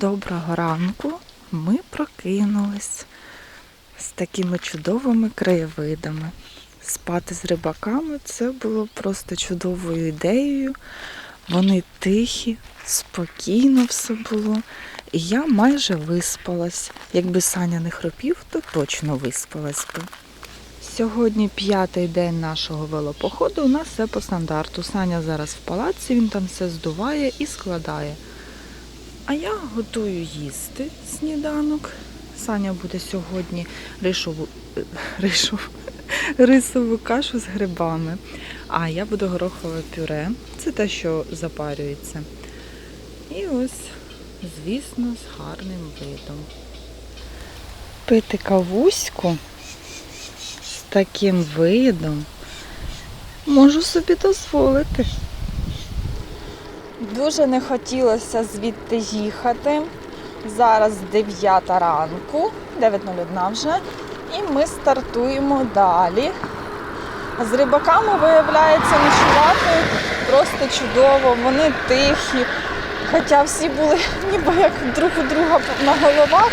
Доброго ранку. Ми прокинулись з такими чудовими краєвидами. Спати з рибаками це було просто чудовою ідеєю. Вони тихі, спокійно все було. І я майже виспалась. Якби Саня не хропів, то точно виспалась би. Сьогодні п'ятий день нашого велопоходу. У нас все по стандарту. Саня зараз в палаці, він там все здуває і складає. А я готую їсти сніданок. Саня буде сьогодні рисову, е, рисову, рисову кашу з грибами. А я буду горохове пюре. Це те, що запарюється. І ось, звісно, з гарним видом. Пити кавуську з таким видом можу собі дозволити. Дуже не хотілося звідти їхати. Зараз 9 ранку, 9.01 вже, і ми стартуємо далі. З рибаками виявляється ночувати просто чудово, вони тихі. Хоча всі були ніби як друг у друга на головах,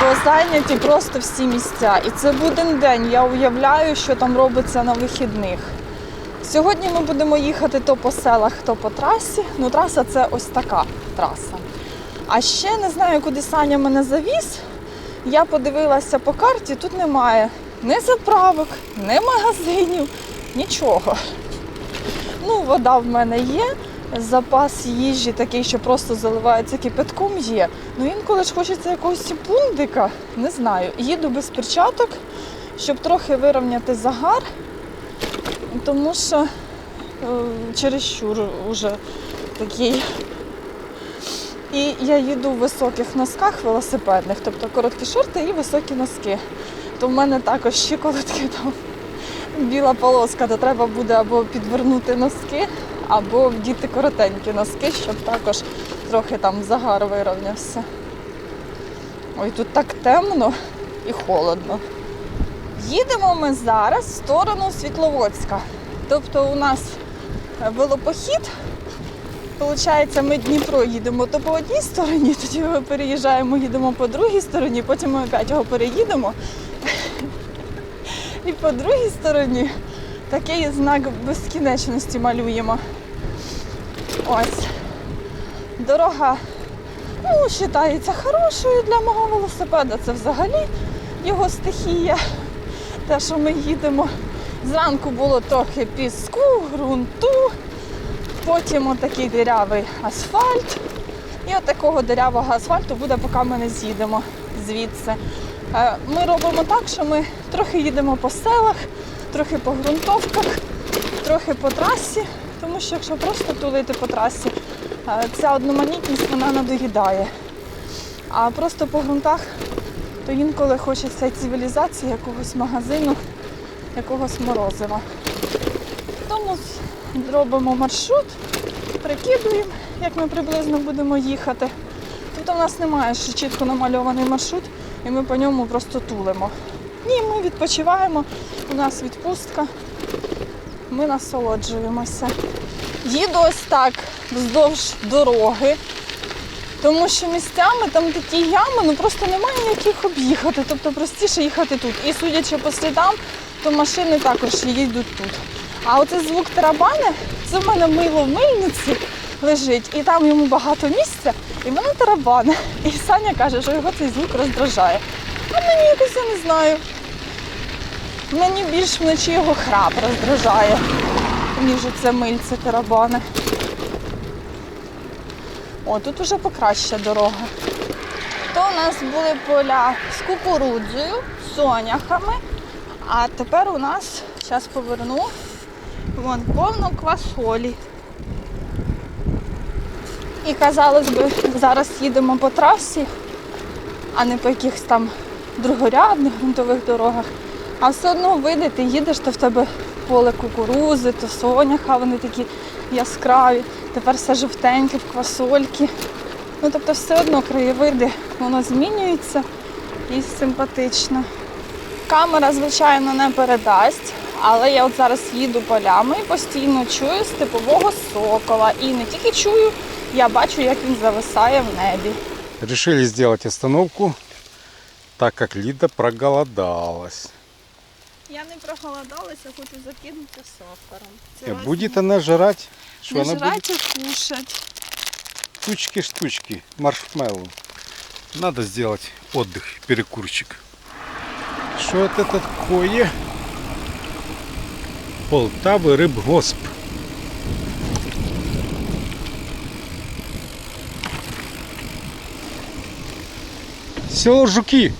бо зайняті просто всі місця. І це буде день. Я уявляю, що там робиться на вихідних. Сьогодні ми будемо їхати то по селах, то по трасі. Ну, траса це ось така траса. А ще не знаю, куди Саня мене завіз. Я подивилася по карті, тут немає ні заправок, ні магазинів, нічого. Ну, вода в мене є, запас їжі такий, що просто заливається кипятком є. Ну інколи ж хочеться якогось пундика, не знаю. Їду без перчаток, щоб трохи вирівняти загар тому що е, чересчур уже такий. І я їду в високих носках велосипедних, тобто короткі шорти і високі носки. То в мене також щиколотки там біла полоска, то треба буде або підвернути носки, або вдіти коротенькі носки, щоб також трохи там загар вирівнявся. Ой, тут так темно і холодно. Їдемо ми зараз в сторону Світловодська. Тобто у нас велопохід. Получається, ми Дніпро їдемо то по одній стороні, тоді ми переїжджаємо, їдемо по другій стороні, потім ми опять його переїдемо. І по другій стороні такий знак безкінечності малюємо. Ось. Дорога ну, вважається хорошою для мого велосипеда. Це взагалі його стихія те, що ми їдемо. Зранку було трохи піску, ґрунту, потім отакий дирявий асфальт. І от такого дирявого асфальту буде, поки ми не з'їдемо звідси. Е, Ми робимо так, що ми трохи їдемо по селах, трохи по ґрунтовках, трохи по трасі, тому що якщо просто тулити по трасі, е, ця одноманітність вона надоїдає. А просто по ґрунтах то інколи хочеться цивілізації, якогось магазину, якогось морозива. Тому робимо маршрут, прикидуємо, як ми приблизно будемо їхати. Тобто в нас немає ще чітко намальований маршрут, і ми по ньому просто тулимо. Ні, ми відпочиваємо, у нас відпустка, ми насолоджуємося. Їду ось так вздовж дороги. Тому що місцями там такі ями, ну просто немає яких об'їхати. Тобто простіше їхати тут. І судячи по слідам, то машини також їдуть тут. А оце звук тарабани, це в мене мило в мильниці лежить, і там йому багато місця, і воно тарабани. І Саня каже, що його цей звук роздражає. А мені якось я не знаю. Мені більш вночі його храп роздражає, ніж оце мильце тарабани. О, тут вже покраща дорога. То у нас були поля з кукурудзою, соняхами, а тепер у нас, зараз поверну, вон повно квасолі. І казалось би, зараз їдемо по трасі, а не по якихось там другорядних ґрунтових дорогах. А все одно вийде, ти їдеш, то в тебе поле кукурузи, то соняха, вони такі яскраві. Тепер все жовтеньке в квасольки. Ну, тобто все одно краєвиди, воно змінюється і симпатично. Камера, звичайно, не передасть, але я от зараз їду полями і постійно чую степового сокола. І не тільки чую, Я бачу, як він зависає в небі. Решили сделать остановку, так как Лида проголодалась. Я не проголодалася, хочу закинути сахаром. И будет она жрать, что Не она будет? жрать, а кушать. Штучки-штучки, маршмеллоу. Надо сделать отдых, перекурчик. Что это такое? Полтавы рыбгосп. Село Жуки.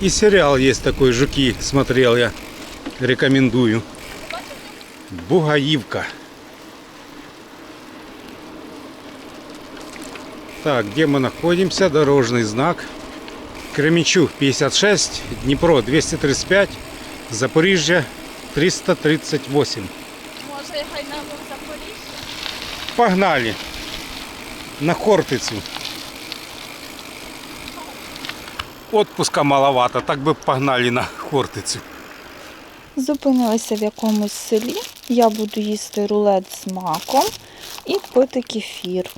И сериал есть такой «Жуки», смотрел я. Рекомендую. Бугаивка. Так, где мы находимся? Дорожный знак. Кременчуг 56, Днепро 235, Запоріжжя 338. Може, хай нам в Запоріжжя? Погнали на Хортицю. Отпуска маловато, так би погнали на Хортицю. Зупинилися в якомусь селі. Я буду їсти рулет з маком і пити кефір.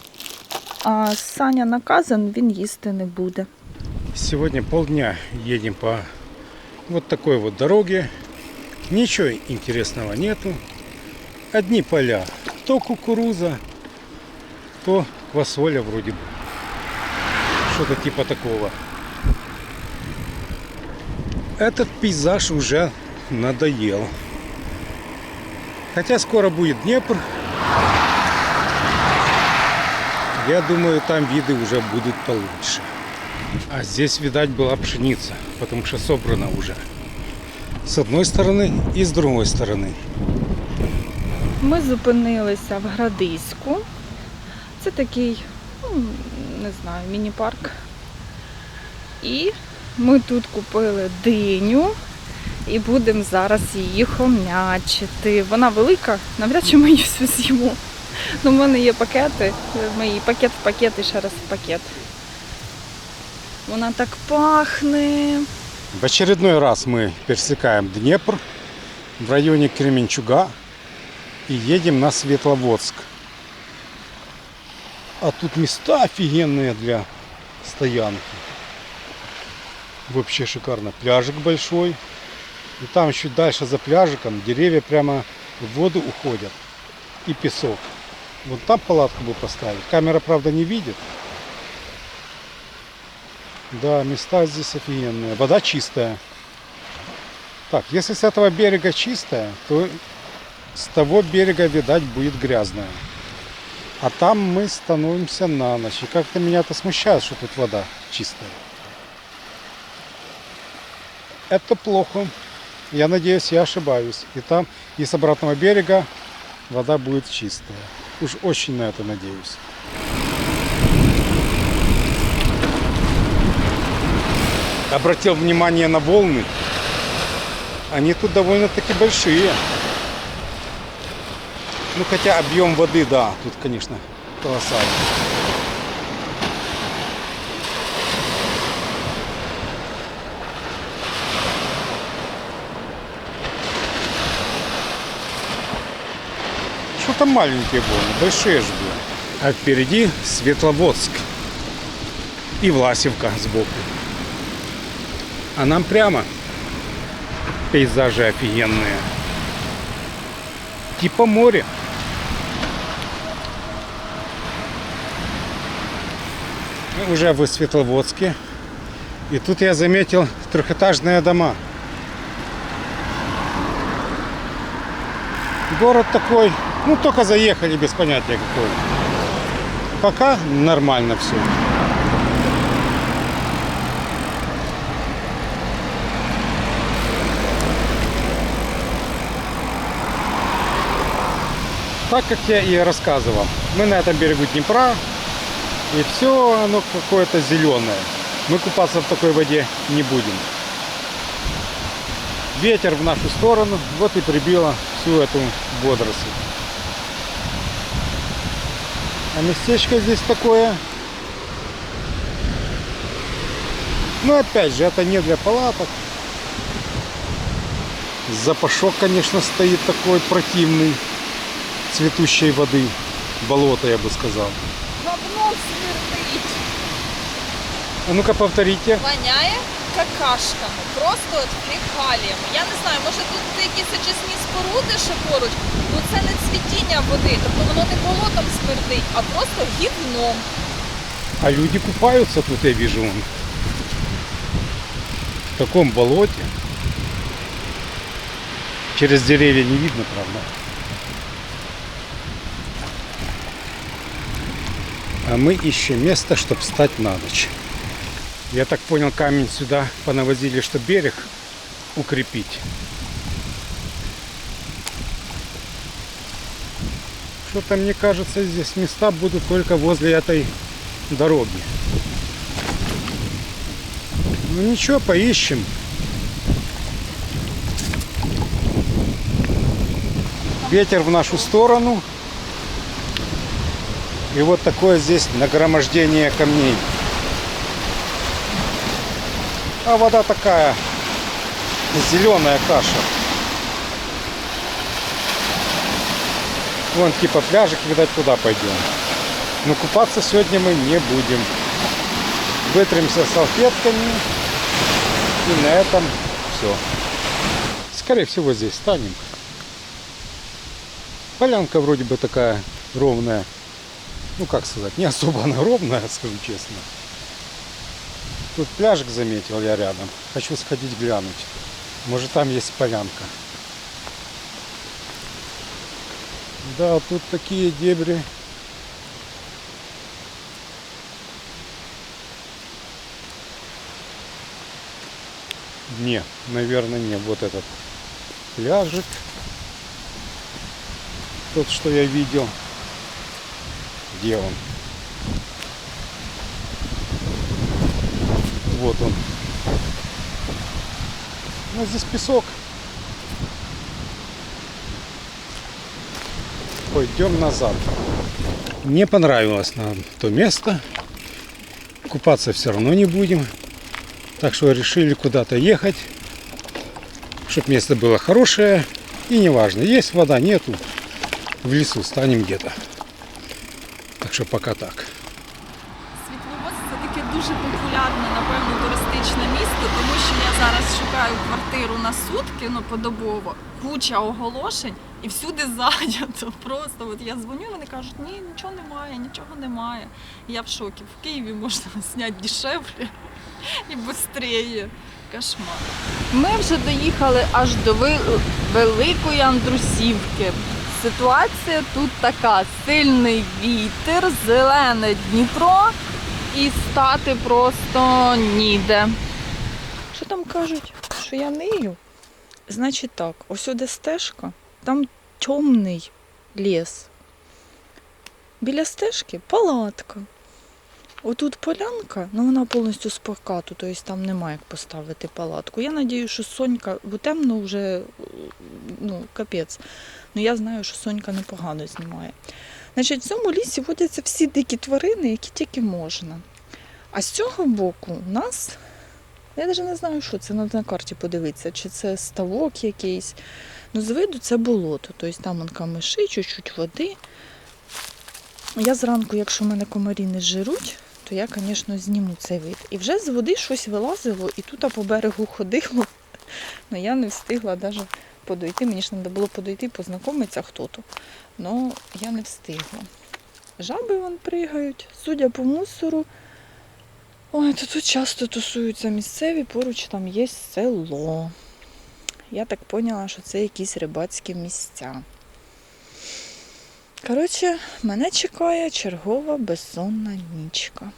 А Саня наказан, він їсти не буде. Сегодня полдня едем по вот такой вот дороге. Ничего интересного нету. Одни поля. То кукуруза, то квасоля вроде бы. Что-то типа такого Этот пейзаж уже надоел. Хотя скоро будет Днепр. Я думаю, там виды уже будут получше. А здесь, видать, была пшеница, потому что собрана уже. С одной стороны и с другой стороны. Ми зупинилися в Градиську. Це такий, ну, не знаю, міні-парк. І ми тут купили диню і будемо зараз її хомячити. Вона велика, навряд чи ми її всю з'їмо. Ну, в мене є пакети, ми пакет в пакет і ще раз в пакет. Вона так пахне. В очередной раз мы пересекаем Днепр в районе Кременчуга и едем на Светловодск. А тут места офигенные для стоянки. Вообще шикарно. Пляжик большой. И там чуть дальше за пляжиком деревья прямо в воду уходят. И песок. Вот там палатку бы поставить. Камера, правда, не видит. Да, места здесь офигенные. Вода чистая. Так, если с этого берега чистая, то с того берега, видать, будет грязная. А там мы становимся на ночь. И как-то меня это смущает, что тут вода чистая. Это плохо. Я надеюсь, я ошибаюсь. И там, и с обратного берега вода будет чистая. Уж очень на это надеюсь. Обратил внимание на волны. Они тут довольно-таки большие. Ну хотя объем воды, да, тут, конечно, колоссальный. Там маленькие волны, большие же были. А впереди Светловодск и Власевка сбоку. А нам прямо пейзажи офигенные. Типа море. Мы уже в Светловодске. И тут я заметил трехэтажные дома. Город такой, ну только заехали без понятия какой. Пока нормально все. Так как я и рассказывал, мы на этом берегу Днепра, и все оно какое-то зеленое. Мы купаться в такой воде не будем. Ветер в нашу сторону, вот и прибило всю эту водоросль. А местечко здесь такое. Ну опять же, это не для палаток. Запашок, конечно, стоит такой противный. цветущей воды, болота, я бы сказал. Говном смердить. А ну-ка повторите. Воняє какашками, просто от фекаліями. Я не знаю, може тут якісь очисні споруди ще поруч, ну це не цвітіння води, тобто воно не болотом смердить, а просто гівном. А люди купаются тут, я вижу. вон. В таком болоте. Через деревья не видно, правда. А мы ищем место, чтобы встать на ночь. Я так понял, камень сюда понавозили, чтобы берег укрепить. Что-то мне кажется, здесь места будут только возле этой дороги. Ну ничего, поищем. Ветер в нашу сторону. И вот такое здесь нагромождение камней. А вода такая зеленая каша. Вон типа пляжик, видать, туда пойдем. Но купаться сегодня мы не будем. Вытремся салфетками. И на этом все. Скорее всего здесь станем. Полянка вроде бы такая ровная. Ну как сказать, не особо она ровная, скажу честно. Тут пляжик заметил я рядом. Хочу сходить глянуть. Может там есть полянка. Да, тут такие дебри. Не, наверное, не. Вот этот пляжик. Тот, что я видел. Где он? Вот он. Ну, здесь песок. Пойдем назад. Не понравилось нам то место. Купаться все равно не будем. Так что решили куда-то ехать. Чтобы место было хорошее. И неважно, есть вода, нету. В лесу станем где-то. Так что пока так. Дуже популярне, напевно, туристичне місто, тому що я зараз шукаю квартиру на сутки, ну подобово, куча оголошень і всюди зайнято. Просто от я дзвоню, вони кажуть, ні, нічого немає, нічого немає. Я в шокі. В Києві можна зняти дешевле і швидше. Кошмар. Ми вже доїхали аж до Великої Андрусівки. Ситуація тут така: сильний вітер, зелене Дніпро і стати просто ніде. Що там кажуть? Що я нию? Значить так, ось сюди стежка, там темний ліс. Біля стежки палатка. Отут полянка, ну вона повністю з покату, тобто там немає як поставити палатку. Я надію, що Сонька, бо темно вже ну, капець. Ну я знаю, що Сонька непогано знімає. Значить, в цьому лісі водяться всі дикі тварини, які тільки можна. А з цього боку у нас, я навіть не знаю, що це, на карті подивитися, чи це ставок якийсь. Ну, з виду це болото. Тобто там камиші, чуть-чуть води. Я зранку, якщо в мене комарі не жируть, то я, звісно, зніму цей вид. І вже з води щось вилазило, і тут по берегу ходило. Ну я не встигла навіть подойти. Мені ж треба було подойти, познайомитися хто то. Ну, я не встигла. Жаби вон пригають, судя по мусору. Ой, то тут часто тусуються місцеві, поруч там є село. Я так поняла, що це якісь рибацькі місця. Коротше, мене чекає чергова безсонна нічка.